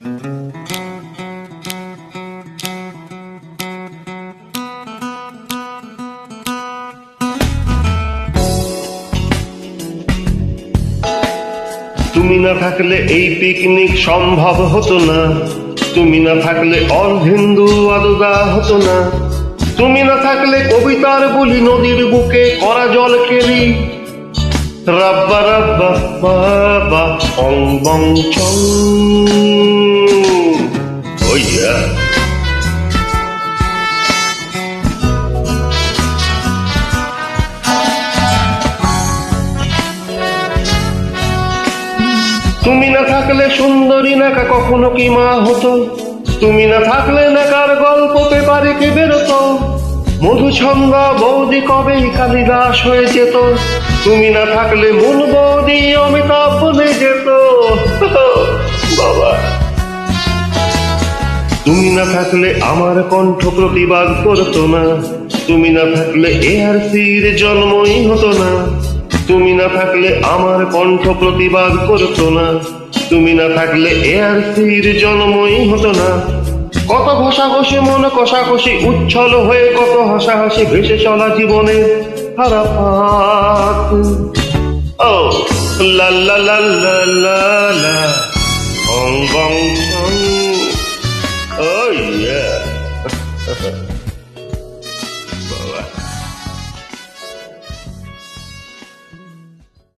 তুমি না থাকলে এই পিকনিক সম্ভব হতো না। তুমি না থাকলে অল হিন্দু আদুদা হতো না। তুমি না থাকলে কবিতার বলি নদীর বুকে করা জল কেলি। রাব্বা রাব্বা বাবা অং বং চং Oh yeah. তুমি না থাকলে সুন্দরী নাকা কখনো কি মা হতো? তুমি না থাকলে নাকার গল্প পেপারে কে বেরোতো? মধুছন্দা বৌদি কবেই কালিদাস হয়ে যেত? তুমি না থাকলে মূল বৌদি অমিতাভ বলে যেত। বাবা। তুমি না থাকলে আমার কণ্ঠ প্রতিবাদ করতো না। তুমি না থাকলে এআরসির জন্মই হতো না। তুমি না থাকলে আমার কণ্ঠ প্রতিবাদ করতো না। তুমি না থাকলে এআরসির জন্মই হতো না। কত ঘষাঘষি, মন কষাকষি উচ্ছল হয়ে কত হাসাহাসি ভেসে চলা জীবনে। হারাপাত ও, লা লা লা লা লা